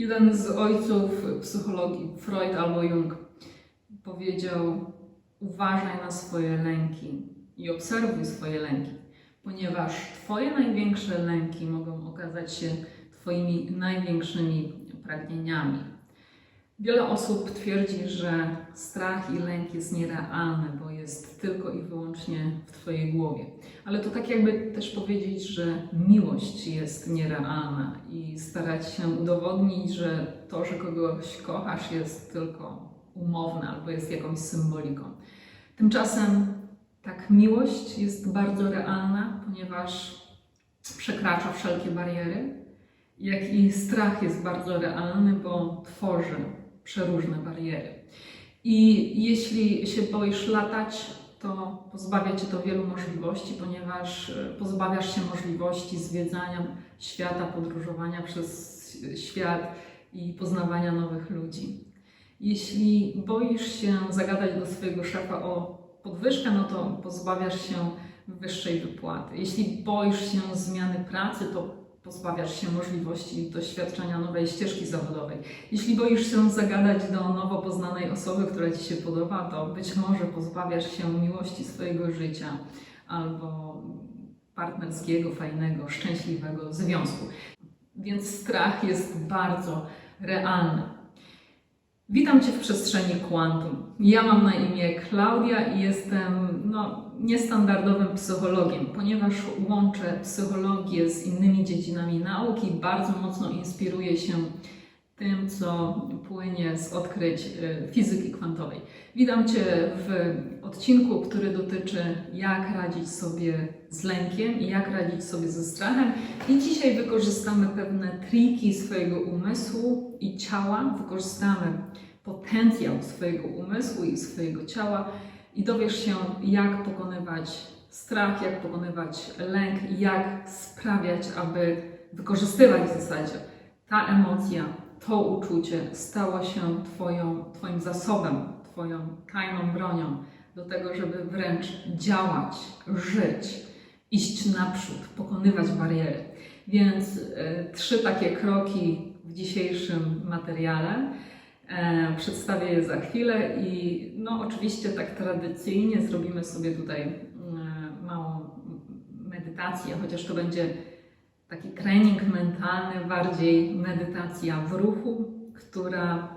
Jeden z ojców psychologii, Freud albo Jung, powiedział: Uważaj na swoje lęki i obserwuj swoje lęki, ponieważ Twoje największe lęki mogą okazać się Twoimi największymi pragnieniami. Wiele osób twierdzi, że strach i lęk jest nierealny, bo jest tylko i wyłącznie w Twojej głowie. Ale to tak jakby też powiedzieć, że miłość jest nierealna i starać się udowodnić, że to, że kogoś kochasz, jest tylko umowne albo jest jakąś symboliką. Tymczasem tak, miłość jest bardzo realna, ponieważ przekracza wszelkie bariery, jak i strach jest bardzo realny, bo tworzy przeróżne bariery. I jeśli się boisz latać, to pozbawia cię to wielu możliwości, ponieważ e, pozbawiasz się możliwości zwiedzania świata, podróżowania przez świat i poznawania nowych ludzi. Jeśli boisz się zagadać do swojego szefa o podwyżkę, no to pozbawiasz się wyższej wypłaty. Jeśli boisz się zmiany pracy, to pozbawiasz się możliwości doświadczenia nowej ścieżki zawodowej. Jeśli boisz się zagadać do nowo poznanej osoby, która Ci się podoba, to być może pozbawiasz się miłości swojego życia albo partnerskiego, fajnego, szczęśliwego związku. Więc strach jest bardzo realny. Witam Cię w przestrzeni Quantum. Ja mam na imię Klaudia i jestem no, niestandardowym psychologiem, ponieważ łączę psychologię z innymi dziedzinami nauki, bardzo mocno inspiruję się tym, co płynie z odkryć y, fizyki kwantowej. Witam Cię w odcinku, który dotyczy jak radzić sobie z lękiem i jak radzić sobie ze strachem. I dzisiaj wykorzystamy pewne triki swojego umysłu i ciała, wykorzystamy potencjał swojego umysłu i swojego ciała i dowiesz się, jak pokonywać strach, jak pokonywać lęk jak sprawiać, aby wykorzystywać w zasadzie ta emocja, to uczucie stało się twoją, Twoim zasobem, Twoją tajną bronią do tego, żeby wręcz działać, żyć, iść naprzód, pokonywać bariery. Więc y, trzy takie kroki w dzisiejszym materiale. E, przedstawię je za chwilę i no oczywiście tak tradycyjnie zrobimy sobie tutaj e, małą medytację, chociaż to będzie taki trening mentalny, bardziej medytacja w ruchu, która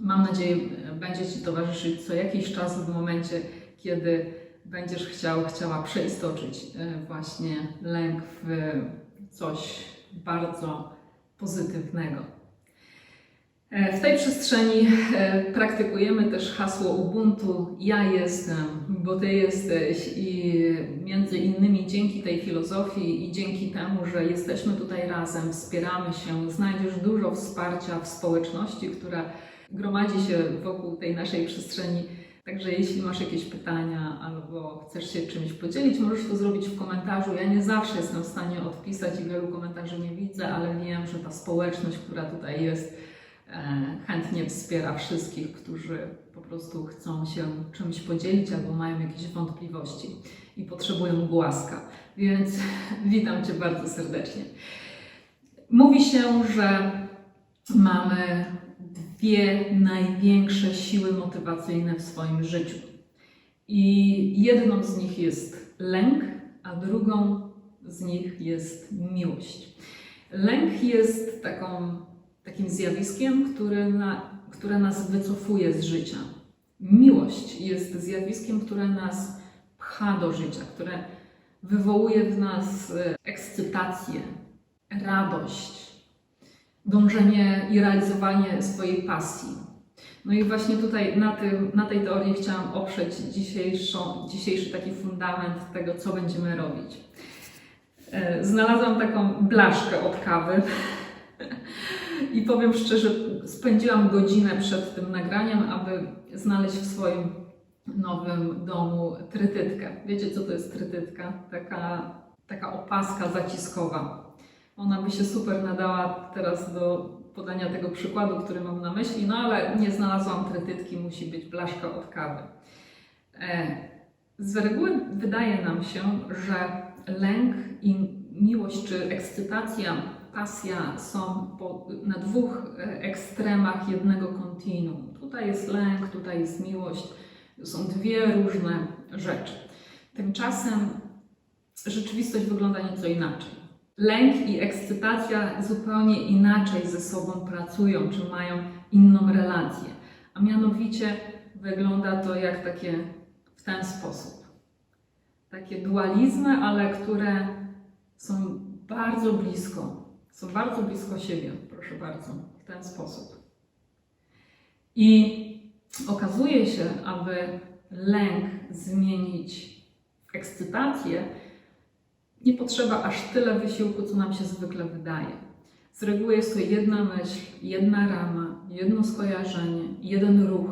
mam nadzieję będzie Ci towarzyszyć co jakiś czas w momencie, kiedy będziesz chciał, chciała przeistoczyć e, właśnie lęk w coś bardzo pozytywnego. E, W tej przestrzeni e, praktykujemy też hasło Ubuntu Ja jestem, bo Ty jesteś i między innymi dzięki tej filozofii i dzięki temu, że jesteśmy tutaj razem, wspieramy się, znajdziesz dużo wsparcia w społeczności, która gromadzi się wokół tej naszej przestrzeni. Także jeśli masz jakieś pytania albo chcesz się czymś podzielić, możesz to zrobić w komentarzu. Ja nie zawsze jestem w stanie odpisać i wielu komentarzy nie widzę, ale wiem, że ta społeczność, która tutaj jest, chętnie wspiera wszystkich, którzy po prostu chcą się czymś podzielić albo mają jakieś wątpliwości i potrzebują głaska. Więc witam Cię bardzo serdecznie. Mówi się, że mamy dwie największe siły motywacyjne w swoim życiu. I jedną z nich jest lęk, a drugą z nich jest miłość. Lęk jest taką takim zjawiskiem, które, na, które nas wycofuje z życia. Miłość jest zjawiskiem, które nas pcha do życia, które wywołuje w nas e, ekscytację, radość, dążenie i realizowanie swojej pasji. No i właśnie tutaj na, tym, na tej teorii chciałam oprzeć dzisiejszą, dzisiejszy taki fundament tego, co będziemy robić. E, znalazłam taką blaszkę od kawy I powiem szczerze, spędziłam godzinę przed tym nagraniem, aby znaleźć w swoim nowym domu trytytkę. Wiecie, co to jest trytytka? Taka, taka opaska zaciskowa. Ona by się super nadała teraz do podania tego przykładu, który mam na myśli, no ale nie znalazłam trytytki, musi być blaszka od kawy. E, z reguły wydaje nam się, że lęk i miłość czy ekscytacja pasja są po, na dwóch e, ekstremach jednego kontinuum. Tutaj jest lęk, tutaj jest miłość. Są dwie różne rzeczy. Tymczasem rzeczywistość wygląda nieco inaczej. Lęk i ekscytacja zupełnie inaczej ze sobą pracują, czy mają inną relację. A mianowicie wygląda to jak takie w ten sposób. Takie dualizmy, ale które są bardzo blisko, są bardzo blisko siebie, proszę bardzo, w ten sposób. I okazuje się, aby lęk zmienić w ekscytację, nie potrzeba aż tyle wysiłku, co nam się zwykle wydaje. Z reguły jest to jedna myśl, jedna rama, jedno skojarzenie, jeden ruch.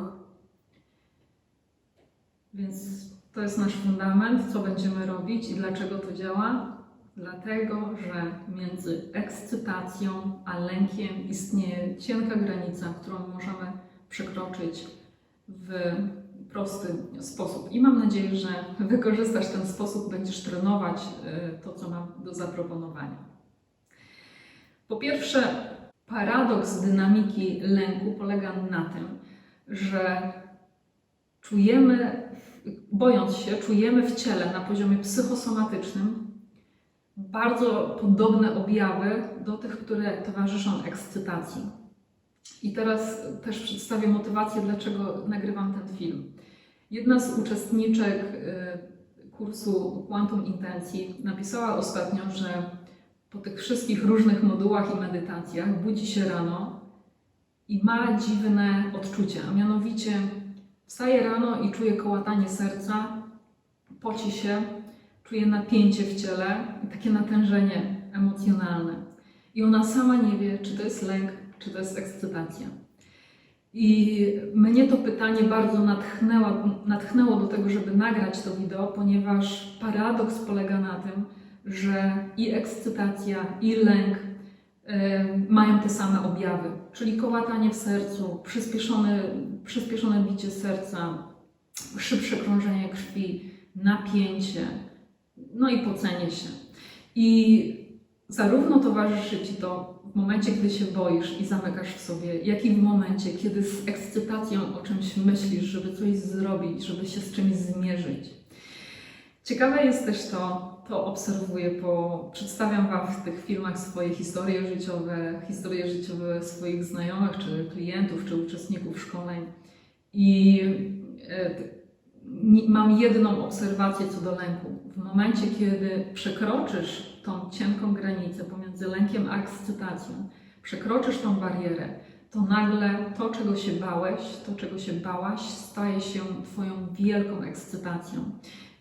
Więc to jest nasz fundament, co będziemy robić i dlaczego to działa. Dlatego, że między ekscytacją a lękiem istnieje cienka granica, którą możemy przekroczyć w prosty sposób. I mam nadzieję, że wykorzystasz ten sposób, będziesz trenować y, to, co mam do zaproponowania. Po pierwsze, paradoks dynamiki lęku polega na tym, że czujemy, bojąc się, czujemy w ciele na poziomie psychosomatycznym bardzo podobne objawy do tych, które towarzyszą ekscytacji. I teraz też przedstawię motywację, dlaczego nagrywam ten film. Jedna z uczestniczek y, kursu Quantum Intencji napisała ostatnio, że po tych wszystkich różnych modułach i medytacjach budzi się rano i ma dziwne odczucia, a mianowicie wstaje rano i czuje kołatanie serca, poci się, czuje napięcie w ciele takie natężenie emocjonalne. I ona sama nie wie, czy to jest lęk, czy to jest ekscytacja. I mnie to pytanie bardzo natchnęło, natchnęło do tego, żeby nagrać to wideo, ponieważ paradoks polega na tym, że i ekscytacja, i lęk y, mają te same objawy, czyli kołatanie w sercu, przyspieszone, przyspieszone bicie serca, szybsze krążenie krwi, napięcie, no i pocenie się. I zarówno towarzyszy Ci to w momencie, gdy się boisz i zamykasz w sobie, jak i w momencie, kiedy z ekscytacją o czymś myślisz, żeby coś zrobić, żeby się z czymś zmierzyć. Ciekawe jest też to, to obserwuję, bo przedstawiam Wam w tych filmach swoje historie życiowe, historie życiowe swoich znajomych, czy klientów, czy uczestników szkoleń. I e, mam jedną obserwację co do lęku. W momencie, kiedy przekroczysz tą cienką granicę pomiędzy lękiem a ekscytacją, przekroczysz tą barierę, to nagle to, czego się bałeś, to, czego się bałaś, staje się Twoją wielką ekscytacją.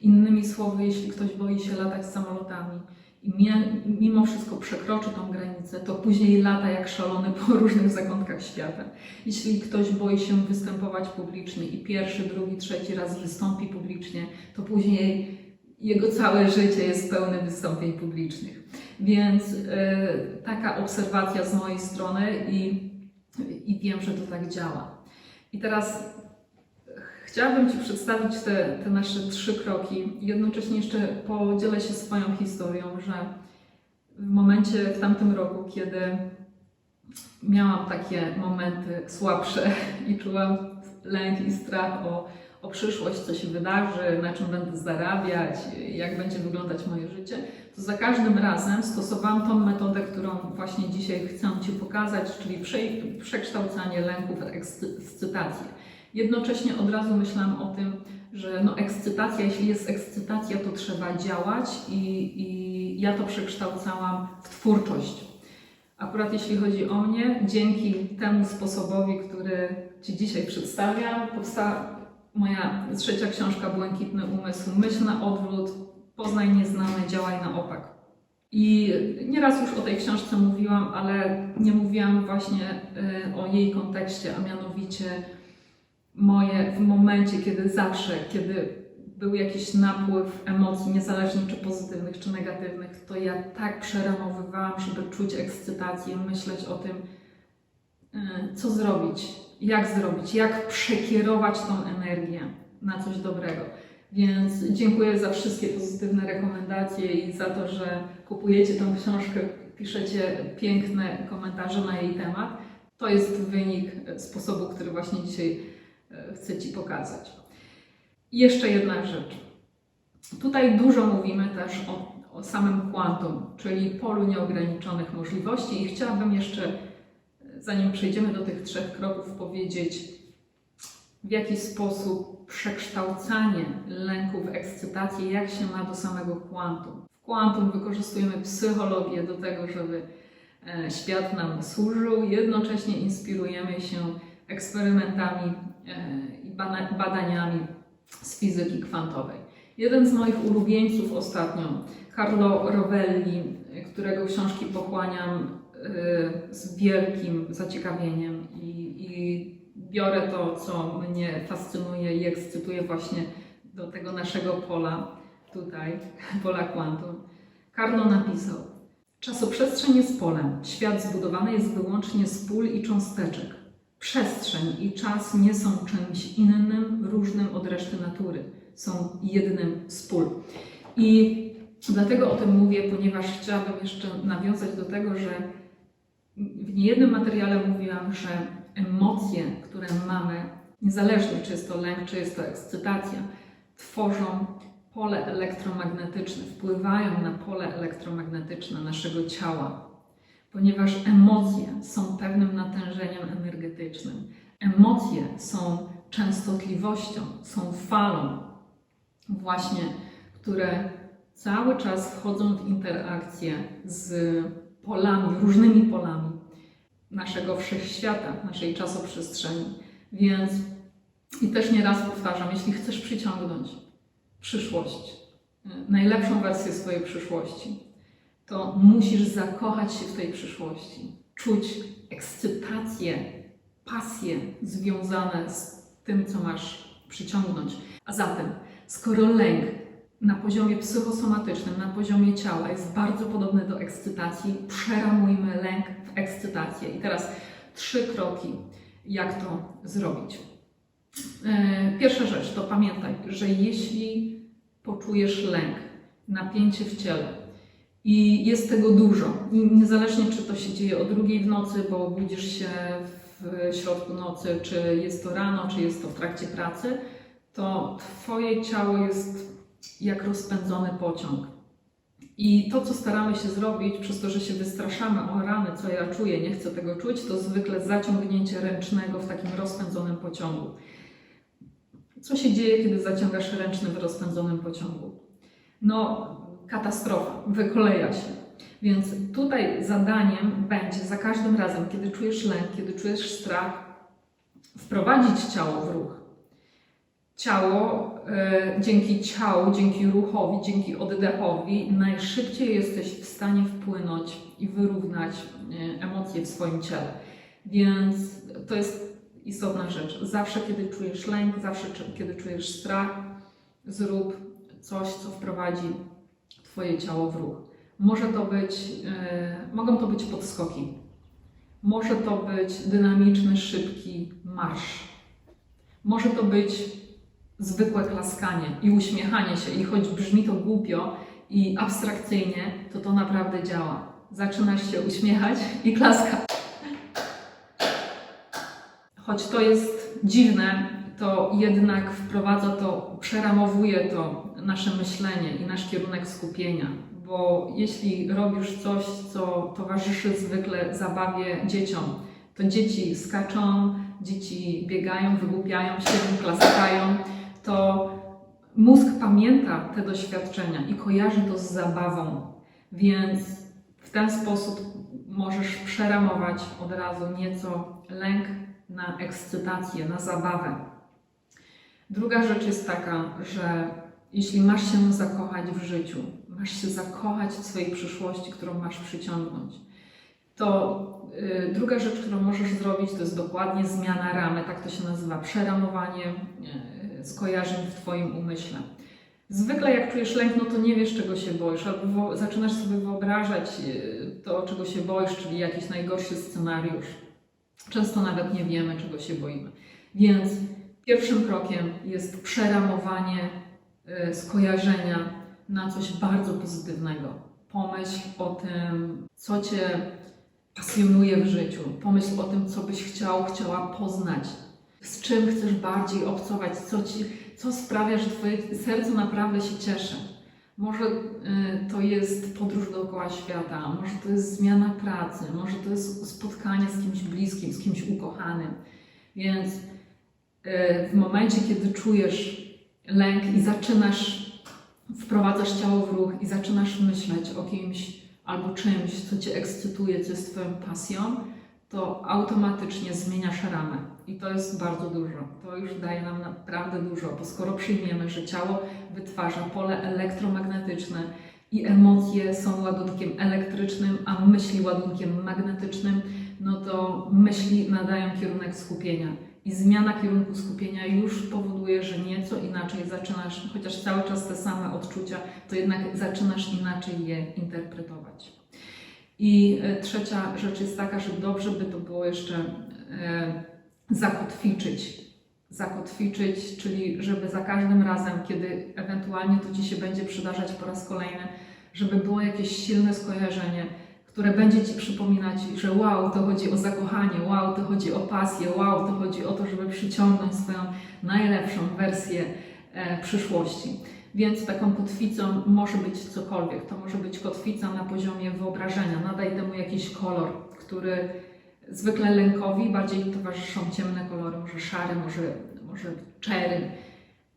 Innymi słowy, jeśli ktoś boi się latać samolotami i mimo wszystko przekroczy tą granicę, to później lata jak szalony po różnych zakątkach świata. Jeśli ktoś boi się występować publicznie i pierwszy, drugi, trzeci raz wystąpi publicznie, to później jego całe życie jest pełne wystąpień publicznych. Więc e, taka obserwacja z mojej strony i, i wiem, że to tak działa. I teraz chciałabym Ci przedstawić te, te nasze trzy kroki. Jednocześnie jeszcze podzielę się swoją historią, że w momencie, w tamtym roku, kiedy miałam takie momenty słabsze i czułam lęk i strach o, o przyszłość, co się wydarzy, na czym będę zarabiać, jak będzie wyglądać moje życie, to za każdym razem stosowałam tą metodę, którą właśnie dzisiaj chcę Ci pokazać, czyli prze, przekształcanie lęku w ekscytację. Jednocześnie od razu myślałam o tym, że no ekscytacja, jeśli jest ekscytacja, to trzeba działać i, i ja to przekształcałam w twórczość. Akurat jeśli chodzi o mnie, dzięki temu sposobowi, który Ci dzisiaj przedstawiam, powstała moja trzecia książka Błękitny Umysł, Myśl na odwrót, poznaj nieznane, działaj na opak. I nieraz już o tej książce mówiłam, ale nie mówiłam właśnie y, o jej kontekście, a mianowicie moje w momencie, kiedy zawsze, kiedy był jakiś napływ emocji, niezależnie czy pozytywnych, czy negatywnych, to ja tak przeramowywałam, żeby czuć ekscytację, myśleć o tym, y, co zrobić, jak zrobić, jak przekierować tą energię na coś dobrego. Więc dziękuję za wszystkie pozytywne rekomendacje i za to, że kupujecie tą książkę, piszecie piękne komentarze na jej temat. To jest wynik sposobu, który właśnie dzisiaj e, chcę Ci pokazać. I jeszcze jedna rzecz. Tutaj dużo mówimy też o, o samym quantum, czyli polu nieograniczonych możliwości, i chciałabym jeszcze, zanim przejdziemy do tych trzech kroków, powiedzieć, w jaki sposób przekształcanie lęku w ekscytację, jak się ma do samego quantum. W quantum wykorzystujemy psychologię do tego, żeby e, świat nam służył, jednocześnie inspirujemy się eksperymentami e, i badaniami z fizyki kwantowej. Jeden z moich ulubieńców ostatnio, Carlo Rovelli, którego książki pochłaniam z wielkim zaciekawieniem i, i biorę to, co mnie fascynuje i ekscytuje właśnie do tego naszego pola tutaj, pola quantum. Carlo napisał: Czasoprzestrzeń jest polem. Świat zbudowany jest wyłącznie z pól i cząsteczek. Przestrzeń i czas nie są czymś innym, różnym od reszty natury. Są jednym z pól. I dlatego o tym mówię, ponieważ chciałabym jeszcze nawiązać do tego, że w niejednym materiale mówiłam, że emocje, które mamy, niezależnie czy jest to lęk, czy jest to ekscytacja, tworzą pole elektromagnetyczne, wpływają na pole elektromagnetyczne naszego ciała, ponieważ emocje są pewnym natężeniem energetycznym. Emocje są częstotliwością, są falą, właśnie, które cały czas wchodzą w interakcję z polami, różnymi polami naszego wszechświata, naszej czasoprzestrzeni. Więc i też nieraz powtarzam, jeśli chcesz przyciągnąć przyszłość, y, najlepszą wersję swojej przyszłości, to musisz zakochać się w tej przyszłości, czuć ekscytację, pasję związane z tym, co masz przyciągnąć. A zatem, skoro lęk na poziomie psychosomatycznym, na poziomie ciała jest bardzo podobny do ekscytacji, przeramujmy lęk w ekscytację. I teraz trzy kroki, jak to zrobić. E, Pierwsza rzecz to pamiętaj, że jeśli poczujesz lęk, napięcie w ciele i jest tego dużo, niezależnie czy to się dzieje o drugiej w nocy, bo budzisz się w środku nocy, czy jest to rano, czy jest to w trakcie pracy, to Twoje ciało jest jak rozpędzony pociąg. I to, co staramy się zrobić, przez to, że się wystraszamy, o rany, co ja czuję, nie chcę tego czuć, to zwykle zaciągnięcie ręcznego w takim rozpędzonym pociągu. Co się dzieje, kiedy zaciągasz ręczny w rozpędzonym pociągu? No, katastrofa, wykoleja się. Więc tutaj zadaniem będzie za każdym razem, kiedy czujesz lęk, kiedy czujesz strach, wprowadzić ciało w ruch. Ciało, e, dzięki ciału, dzięki ruchowi, dzięki oddechowi, najszybciej jesteś w stanie wpłynąć i wyrównać e, emocje w swoim ciele. Więc to jest istotna rzecz. Zawsze, kiedy czujesz lęk, zawsze, kiedy czujesz strach, zrób coś, co wprowadzi Twoje ciało w ruch. Może to być, e, mogą to być podskoki. Może to być dynamiczny, szybki marsz. Może to być zwykłe klaskanie i uśmiechanie się. I choć brzmi to głupio i abstrakcyjnie, to to naprawdę działa. Zaczynasz się uśmiechać i klaskać. Choć to jest dziwne, to jednak wprowadza to, przeramowuje to nasze myślenie i nasz kierunek skupienia. Bo jeśli robisz coś, co towarzyszy zwykle zabawie dzieciom, to dzieci skaczą, dzieci biegają, wygłupiają się, klaskają, to mózg pamięta te doświadczenia i kojarzy to z zabawą. Więc w ten sposób możesz przeramować od razu nieco lęk na ekscytację, na zabawę. Druga rzecz jest taka, że jeśli masz się zakochać w życiu, masz się zakochać w swojej przyszłości, którą masz przyciągnąć, to y, druga rzecz, którą możesz zrobić, to jest dokładnie zmiana ramy, tak to się nazywa, przeramowanie y, skojarzeń w Twoim umyśle. Zwykle jak czujesz lęk, no to nie wiesz czego się boisz, albo zaczynasz sobie wyobrażać y, to, czego się boisz, czyli jakiś najgorszy scenariusz. Często nawet nie wiemy, czego się boimy. Więc pierwszym krokiem jest przeramowanie y, skojarzenia na coś bardzo pozytywnego. Pomyśl o tym, co Cię pasjonuje w życiu. Pomyśl o tym, co byś chciał, chciała poznać. Z czym chcesz bardziej obcować, co, ci, co sprawia, że Twoje serce naprawdę się cieszy. Może y, to jest podróż dookoła świata, może to jest zmiana pracy, może to jest spotkanie z kimś bliskim, z kimś ukochanym. Więc y, w momencie, kiedy czujesz lęk i zaczynasz, wprowadzasz ciało w ruch i zaczynasz myśleć o kimś albo czymś, co Cię ekscytuje, co jest Twoją pasją, to automatycznie zmieniasz ramę. I to jest bardzo dużo. To już daje nam naprawdę dużo, bo skoro przyjmiemy, że ciało wytwarza pole elektromagnetyczne i emocje są ładunkiem elektrycznym, a myśli ładunkiem magnetycznym, no to myśli nadają kierunek skupienia. I zmiana kierunku skupienia już powoduje, że nieco inaczej zaczynasz, chociaż cały czas te same odczucia, to jednak zaczynasz inaczej je interpretować. I e, trzecia rzecz jest taka, że dobrze by to było jeszcze e, zakotwiczyć. Zakotwiczyć, czyli żeby za każdym razem, kiedy ewentualnie to Ci się będzie przydarzać po raz kolejny, żeby było jakieś silne skojarzenie, które będzie Ci przypominać, że wow, to chodzi o zakochanie, wow, to chodzi o pasję, wow, to chodzi o to, żeby przyciągnąć swoją najlepszą wersję e, przyszłości. Więc taką kotwicą może być cokolwiek. To może być kotwica na poziomie wyobrażenia. Nadaj temu jakiś kolor, który zwykle lękowi bardziej towarzyszą ciemne kolory, może szary, może, może czery.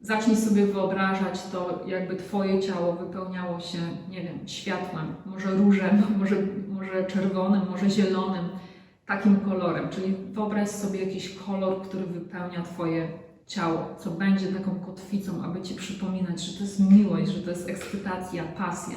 Zacznij sobie wyobrażać to, jakby Twoje ciało wypełniało się, nie wiem, światłem, może różem, może, może czerwonym, może zielonym, takim kolorem. Czyli wyobraź sobie jakiś kolor, który wypełnia Twoje ciało, co będzie taką kotwicą, aby Ci przypominać, że to jest miłość, że to jest ekscytacja, pasja.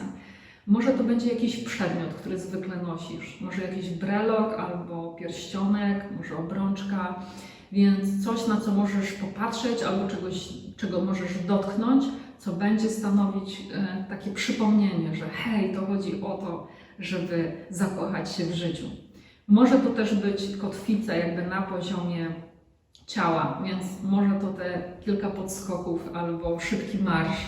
Może to będzie jakiś przedmiot, który zwykle nosisz, może jakiś brelok albo pierścionek, może obrączka, więc coś, na co możesz popatrzeć albo czegoś, czego możesz dotknąć, co będzie stanowić e, takie przypomnienie, że hej, to chodzi o to, żeby zakochać się w życiu. Może to też być kotwica jakby na poziomie ciała, więc może to te kilka podskoków, albo szybki marsz,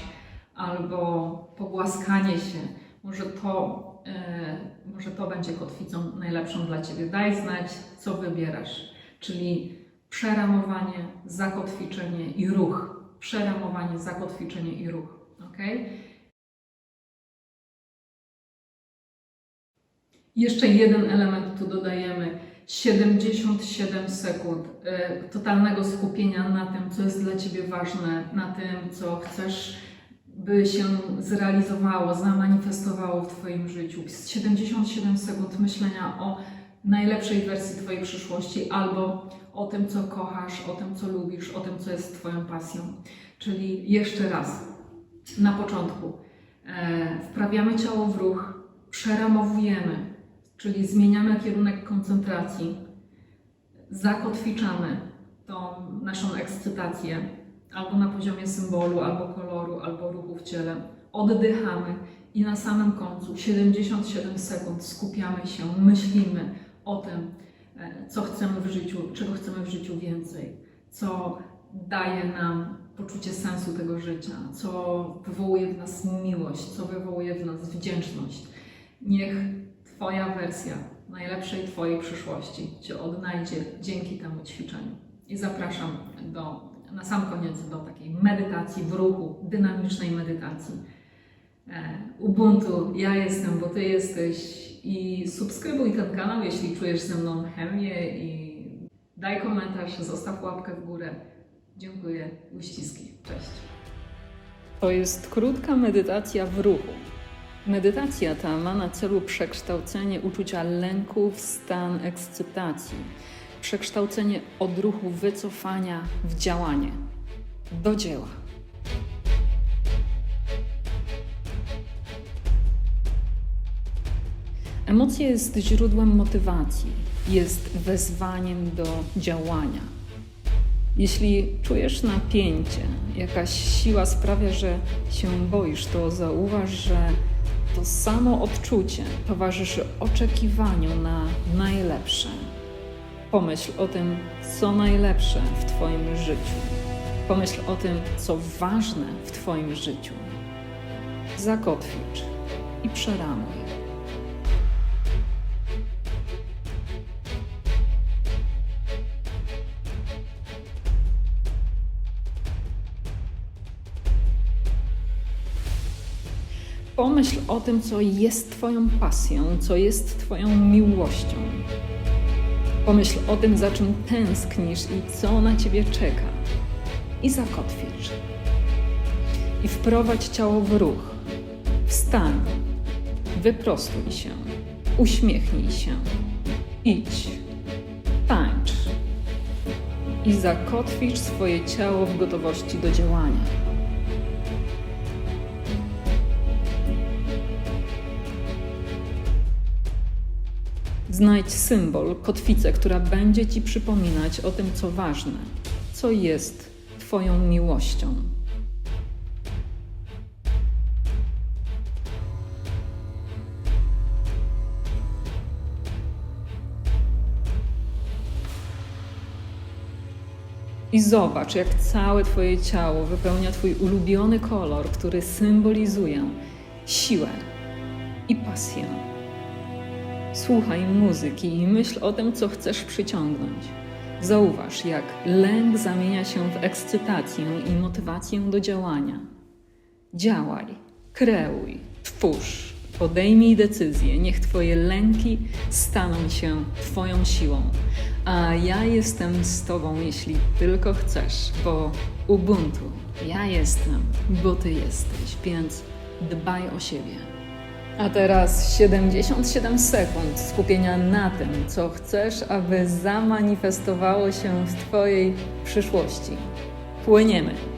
albo pogłaskanie się, może to, e, może to będzie kotwicą najlepszą dla Ciebie. Daj znać, co wybierasz, czyli przeramowanie, zakotwiczenie i ruch. Przeramowanie, zakotwiczenie i ruch. ok? Jeszcze jeden element tu dodajemy 77 sekund y, totalnego skupienia na tym, co jest dla Ciebie ważne, na tym, co chcesz, by się zrealizowało, zamanifestowało w Twoim życiu. 77 sekund myślenia o najlepszej wersji Twojej przyszłości albo o tym, co kochasz, o tym, co lubisz, o tym, co jest Twoją pasją. Czyli jeszcze raz, na początku e, wprawiamy ciało w ruch, przeramowujemy, czyli zmieniamy kierunek koncentracji, zakotwiczamy tą naszą ekscytację albo na poziomie symbolu, albo koloru, albo ruchu w ciele, oddychamy i na samym końcu 77 sekund skupiamy się, myślimy o tym, e, co chcemy w życiu, czego chcemy w życiu więcej, co daje nam poczucie sensu tego życia, co wywołuje w nas miłość, co wywołuje w nas wdzięczność. Niech Twoja wersja najlepszej Twojej przyszłości Cię odnajdzie dzięki temu ćwiczeniu. I zapraszam do, na sam koniec do takiej medytacji w ruchu, dynamicznej medytacji. E, Ubuntu, ja jestem, bo Ty jesteś i subskrybuj ten kanał, jeśli czujesz ze mną chemię i daj komentarz, zostaw łapkę w górę. Dziękuję, uściski. Cześć. To jest krótka medytacja w ruchu. Medytacja ta ma na celu przekształcenie uczucia lęku w stan ekscytacji, przekształcenie odruchu wycofania w działanie. Do dzieła. Emocja jest źródłem motywacji, jest wezwaniem do działania. Jeśli czujesz napięcie, jakaś siła sprawia, że się boisz, to zauważ, że to samo odczucie towarzyszy oczekiwaniu na najlepsze. Pomyśl o tym, co najlepsze w Twoim życiu. Pomyśl o tym, co ważne w Twoim życiu. Zakotwicz i przeramuj. Pomyśl o tym, co jest Twoją pasją, co jest Twoją miłością. Pomyśl o tym, za czym tęsknisz i co na Ciebie czeka. I zakotwicz. I wprowadź ciało w ruch. Wstań. Wyprostuj się. Uśmiechnij się. Idź. Tańcz. I zakotwicz swoje ciało w gotowości do działania. Znajdź symbol, kotwicę, która będzie ci przypominać o tym, co ważne, co jest Twoją miłością. I zobacz, jak całe Twoje ciało wypełnia Twój ulubiony kolor, który symbolizuje siłę i pasję. Słuchaj muzyki i myśl o tym, co chcesz przyciągnąć. Zauważ, jak lęk zamienia się w ekscytację i motywację do działania. Działaj, kreuj, twórz, podejmij decyzje. Niech Twoje lęki staną się Twoją siłą. A ja jestem z Tobą, jeśli tylko chcesz, bo Ubuntu ja jestem, bo Ty jesteś, więc dbaj o siebie. A teraz 77 sekund skupienia na tym, co chcesz, aby zamanifestowało się w Twojej przyszłości. Płyniemy.